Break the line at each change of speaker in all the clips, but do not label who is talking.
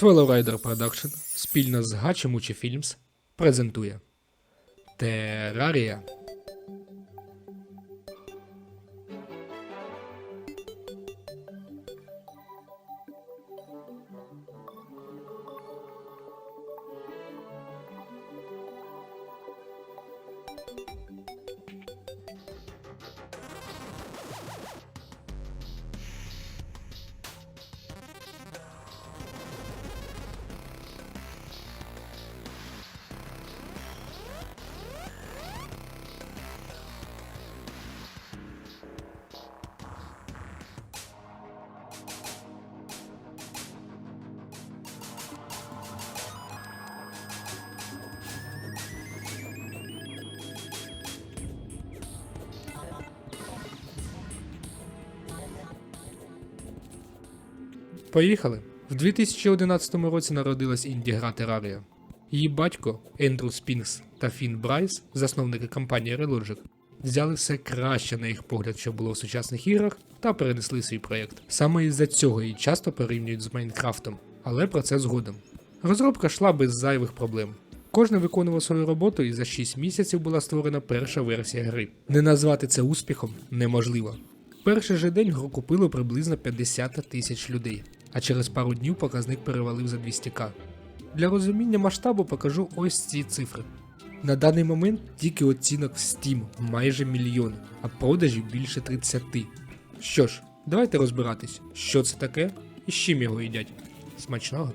Swallow Rider Production спільно з Гачимучі Films презентує Террарія. Поїхали. В 2011 році народилась інді-гра Террарія. Її батько Ендрю Спінкс та Фін Брайс, засновники компанії Relogic, взяли все краще на їх погляд, що було в сучасних іграх, та перенесли свій проєкт. Саме із-за цього її часто порівнюють з Майнкрафтом, але про це згодом. Розробка йшла без зайвих проблем. Кожен виконував свою роботу, і за 6 місяців була створена перша версія гри. Не назвати це успіхом неможливо. Перший же день гру купило приблизно 50 тисяч людей, а через пару днів показник перевалив за 200к. Для розуміння масштабу покажу ось ці цифри. На даний момент тільки оцінок в Steam майже мільйон, а продажів більше 30. Що ж, давайте розбиратись, що це таке і з чим його їдять. Смачного!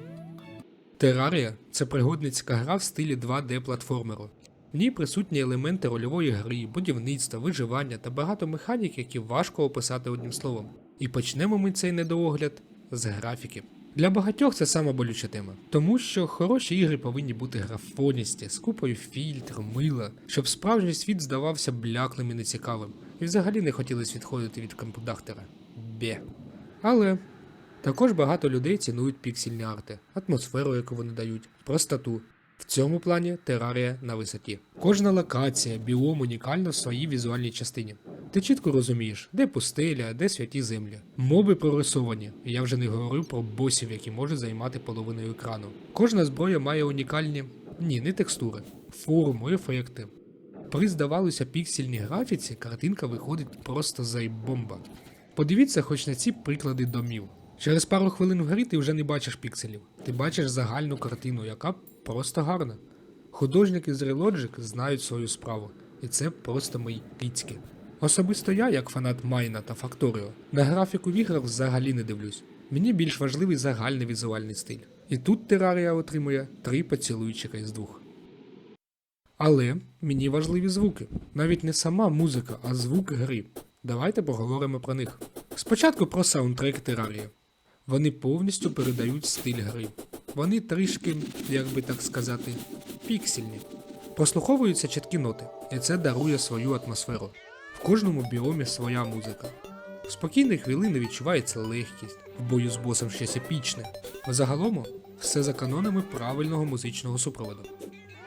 Террарія це пригодницька гра в стилі 2D платформеру. В ній присутні елементи рольової гри, будівництва, виживання та багато механік, які важко описати одним словом. І почнемо ми цей недоогляд з графіки. Для багатьох це сама болюча тема, тому що хороші ігри повинні бути графоністі, з купою фільтр, мила, щоб справжній світ здавався бляклим і нецікавим, і взагалі не хотілося відходити від компудахтера. Бє. Але також багато людей цінують піксельні арти, атмосферу, яку вони дають, простоту. В цьому плані терарія на висоті. Кожна локація, біом унікальна в своїй візуальній частині. Ти чітко розумієш, де пустеля, де святі землі. Моби прорисовані, я вже не говорю про босів, які можуть займати половину екрану. Кожна зброя має унікальні, ні, не текстури, форму, ефекти. При здавалося піксельній графіці картинка виходить просто зайбомба. Подивіться хоч на ці приклади домів. Через пару хвилин в грі ти вже не бачиш пікселів, ти бачиш загальну картину, яка просто гарна. Художники з Relogic знають свою справу, і це просто мої кицьки. Особисто я, як фанат Майна та Факторіо, на графіку в іграх взагалі не дивлюсь. Мені більш важливий загальний візуальний стиль. І тут Терарія отримує три поцілуйчика із двох. Але мені важливі звуки. Навіть не сама музика, а звук гри. Давайте поговоримо про них. Спочатку про саундтрек Терарії. Вони повністю передають стиль гри. Вони трішки, як би так сказати, піксельні. Прослуховуються чіткі ноти, і це дарує свою атмосферу. Кожному біомі своя музика. В спокійні хвилини відчувається легкість, в бою з босом щось епічне. Загалом все за канонами правильного музичного супроводу.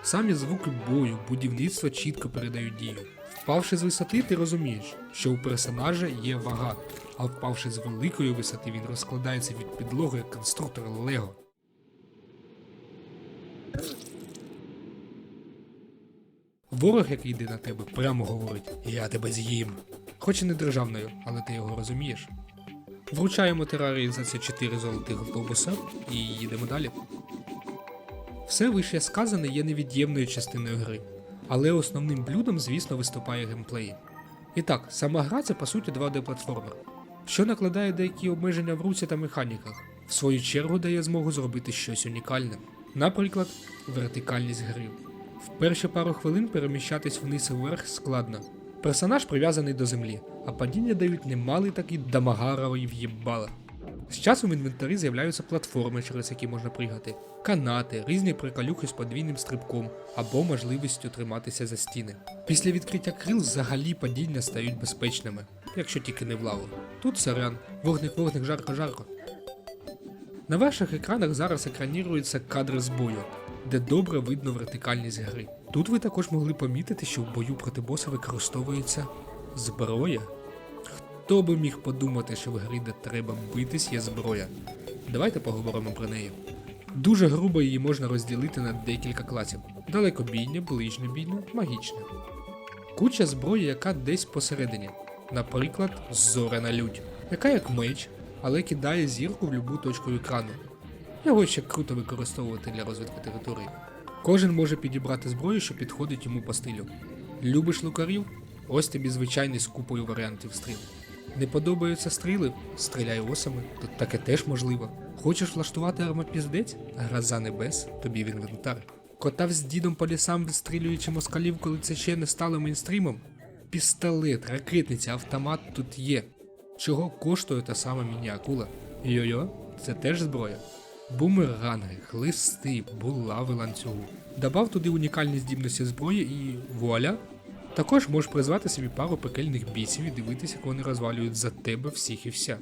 Самі звуки бою, будівництва чітко передають дію. Впавши з висоти, ти розумієш, що у персонажа є вага, а впавши з великої висоти, він розкладається від підлоги як конструктор Лего. Ворог, який йде на тебе, прямо говорить: Я тебе з'їм. Хоч і не державною, але ти його розумієш. Вручаємо терарії за це 4 золотих глобуса і їдемо далі. Все вище сказане є невід'ємною частиною гри, але основним блюдом, звісно, виступає геймплей. І так, сама гра це по суті 2D-платформер, що накладає деякі обмеження в руці та механіках, в свою чергу дає змогу зробити щось унікальне. Наприклад, вертикальність гри. В перші пару хвилин переміщатись вниз і вверх складно. Персонаж прив'язаний до землі, а падіння дають немалий такий дамагаровий в'єбала. З часом в інвентарі з'являються платформи, через які можна пригати, канати, різні приколюхи з подвійним стрибком або можливістю триматися за стіни. Після відкриття крил взагалі падіння стають безпечними, якщо тільки не в лаву. Тут сорян, вогник вогник жарко-жарко. На ваших екранах зараз екраніруються кадри з бою, де добре видно вертикальність гри. Тут ви також могли помітити, що в бою проти боса використовується зброя. Хто би міг подумати, що в грі, де треба битись, є зброя. Давайте поговоримо про неї. Дуже грубо її можна розділити на декілька класів: далекобійне, ближньобійне, магічне. Куча зброї, яка десь посередині, наприклад, зоряна лють, яка як меч, але кидає зірку в любу точку екрану. Його ще круто використовувати для розвитку території. Кожен може підібрати зброю, що підходить йому по стилю. Любиш лукарів? Ось тобі звичайний з купою варіантів стріл. Не подобаються стріли? Стріляй осами, тут таке теж можливо. Хочеш влаштувати армопіздець? Гроза небес, тобі в інвентар. Котав з дідом по лісам, відстрілюючи москалів, коли це ще не стало мейнстрімом? Пістолет, ракетниця, автомат тут є. Чого коштує та сама міні-акула? Йо-йо, це теж зброя. Бумеранги, хлисти, булави ланцюгу. Добав туди унікальні здібності зброї і вуаля. Також можеш призвати собі пару пекельних бісів і дивитися, як вони розвалюють за тебе всіх і вся.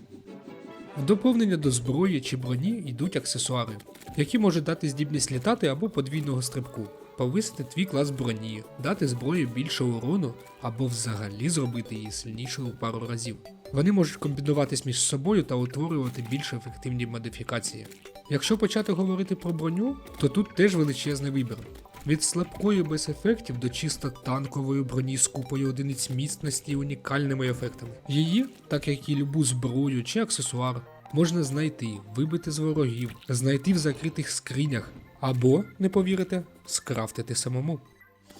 В доповнення до зброї чи броні йдуть аксесуари, які можуть дати здібність літати або подвійного стрибку, повисити твій клас броні, дати зброї більше урону або взагалі зробити її сильнішою у пару разів. Вони можуть комбінуватись між собою та утворювати більш ефективні модифікації. Якщо почати говорити про броню, то тут теж величезний вибір. Від слабкої без ефектів до чисто танкової броні з купою одиниць міцності і унікальними ефектами. Її, так як і любу зброю чи аксесуар, можна знайти, вибити з ворогів, знайти в закритих скринях, або, не повірите, скрафтити самому.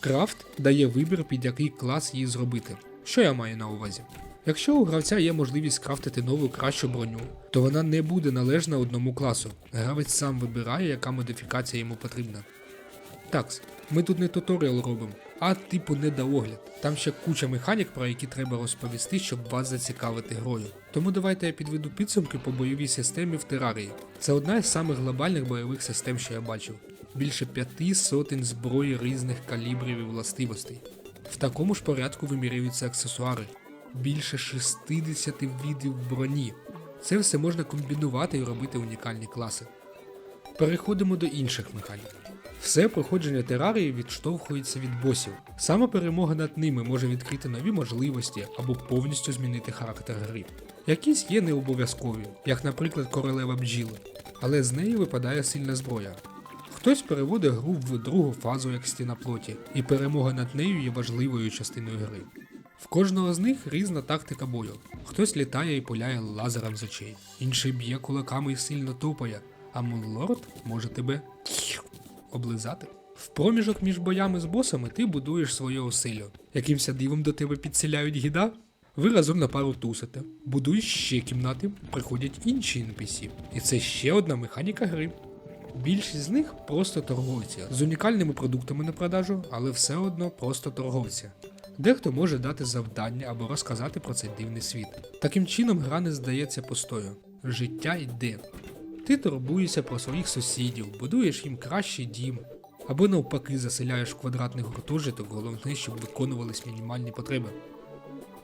Крафт дає вибір, під який клас її зробити. Що я маю на увазі? Якщо у гравця є можливість скрафтити нову кращу броню, то вона не буде належна одному класу. Гравець сам вибирає, яка модифікація йому потрібна. Такс, ми тут не туторіал робимо, а типу недоогляд. Там ще куча механік, про які треба розповісти, щоб вас зацікавити грою. Тому давайте я підведу підсумки по бойовій системі в терарії. Це одна із самих глобальних бойових систем, що я бачив. Більше п'яти сотень зброї різних калібрів і властивостей. В такому ж порядку вимірюються аксесуари. Більше 60 видів броні. Це все можна комбінувати і робити унікальні класи. Переходимо до інших механік. Все проходження терарії відштовхується від босів. Саме перемога над ними може відкрити нові можливості або повністю змінити характер гри. Якісь є не обов'язкові, як, наприклад, королева бджіли, але з неї випадає сильна зброя. Хтось переводить гру в другу фазу як стіна плоті, і перемога над нею є важливою частиною гри. В кожного з них різна тактика бою. Хтось літає і пуляє лазером з очей, інший б'є кулаками і сильно топає, а Мунлорд може тебе облизати. В проміжок між боями з босами ти будуєш своє осилю. Якимся дивом до тебе підселяють гіда? Ви разом на пару тусите, будуєш ще кімнати, приходять інші NPC. І це ще одна механіка гри. Більшість з них просто торговці з унікальними продуктами на продажу, але все одно просто торговці. Дехто може дати завдання або розказати про цей дивний світ. Таким чином гра не здається пустою. Життя йде. Ти турбуєшся про своїх сусідів, будуєш їм кращий дім, або навпаки заселяєш квадратний гуртожиток, головне, щоб виконувались мінімальні потреби.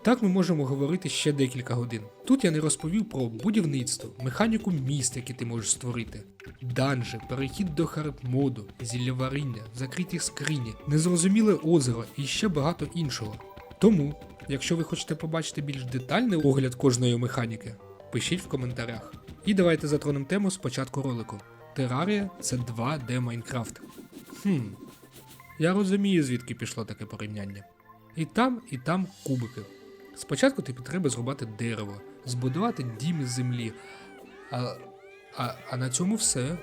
Так ми можемо говорити ще декілька годин. Тут я не розповів про будівництво, механіку міст, які ти можеш створити, данжі, перехід до хард-моду, зілляваріння, закриті скрині, незрозуміле озеро і ще багато іншого. Тому, якщо ви хочете побачити більш детальний огляд кожної механіки, пишіть в коментарях. І давайте затронемо тему з початку ролику. Терарія це 2D Майнкрафт. Хм. Я розумію, звідки пішло таке порівняння. І там, і там кубики. Спочатку тобі треба зрубати дерево, збудувати дім із землі. А, а, а на цьому все.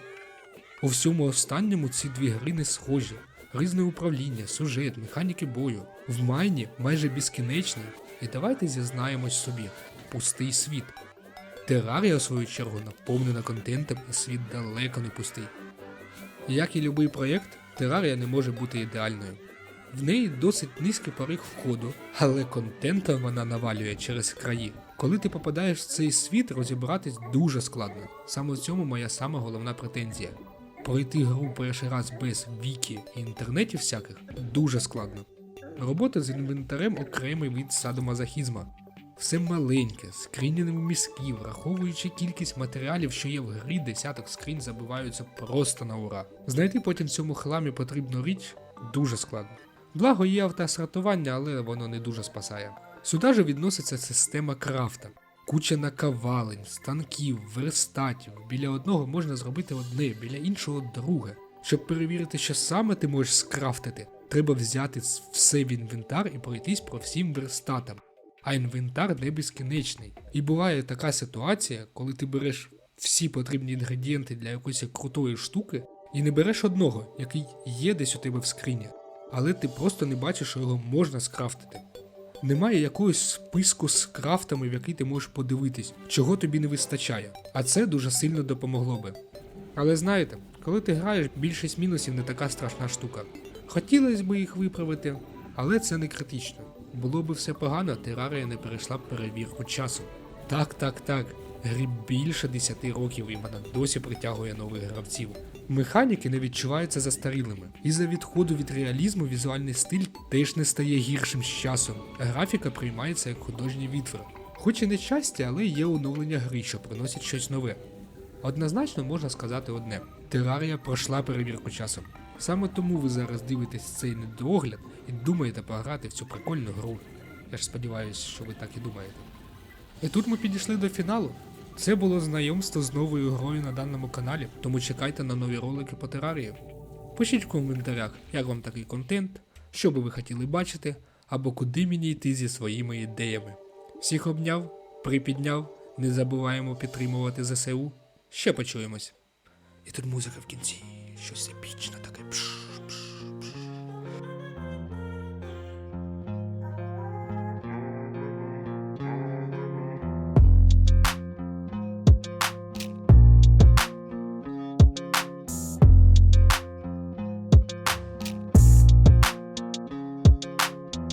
У всьому останньому ці дві гри не схожі. Різне управління, сюжет, механіки бою. В майні майже безкінечний. І давайте зізнаємось собі: пустий світ. Терарія, в свою чергу, наповнена контентом і світ далеко не пустий. Як і будь-який проєкт, терарія не може бути ідеальною. В неї досить низький поріг входу, але контента вона навалює через краї. Коли ти попадаєш в цей світ, розібратись дуже складно. Саме в цьому моя сама головна претензія. Пройти гру перший раз без віки і інтернетів всяких дуже складно. Робота з інвентарем окремий від садомазохізма. Все маленьке, скриняними мізків, враховуючи кількість матеріалів, що є в грі, десяток скринь забиваються просто на ура. Знайти потім в цьому хламі потрібну річ дуже складно. Благо є автосортування, але воно не дуже спасає. Сюди же відноситься система крафта. Куча накавалень, станків, верстатів. Біля одного можна зробити одне, біля іншого друге. Щоб перевірити, що саме ти можеш скрафтити, треба взяти все в інвентар і пройтись по всім верстатам. А інвентар не безкінечний. І буває така ситуація, коли ти береш всі потрібні інгредієнти для якоїсь крутої штуки і не береш одного, який є десь у тебе в скрині, але ти просто не бачиш, що його можна скрафтити. Немає якогось списку з крафтами, в який ти можеш подивитись, чого тобі не вистачає. А це дуже сильно допомогло би. Але знаєте, коли ти граєш, більшість мінусів не така страшна штука. Хотілося б їх виправити, але це не критично. Було би все погано, терарія не перейшла б перевірку часу. Так, так, так. Грі більше 10 років і вона досі притягує нових гравців. Механіки не відчуваються застарілими. І за відходу від реалізму візуальний стиль теж не стає гіршим з часом. Графіка приймається як художній відтвір. Хоч і не часті, але є оновлення гри, що приносять щось нове. Однозначно можна сказати одне: Терарія пройшла перевірку часом. Саме тому ви зараз дивитесь цей недогляд і думаєте пограти в цю прикольну гру. Я ж сподіваюся, що ви так і думаєте. І тут ми підійшли до фіналу. Це було знайомство з новою грою на даному каналі, тому чекайте на нові ролики по терарії. Пишіть в коментарях, як вам такий контент, що би ви хотіли бачити, або куди мені йти зі своїми ідеями. Всіх обняв, припідняв, не забуваємо підтримувати ЗСУ. Ще почуємось. І тут музика в кінці, щось епічне таке. Пш.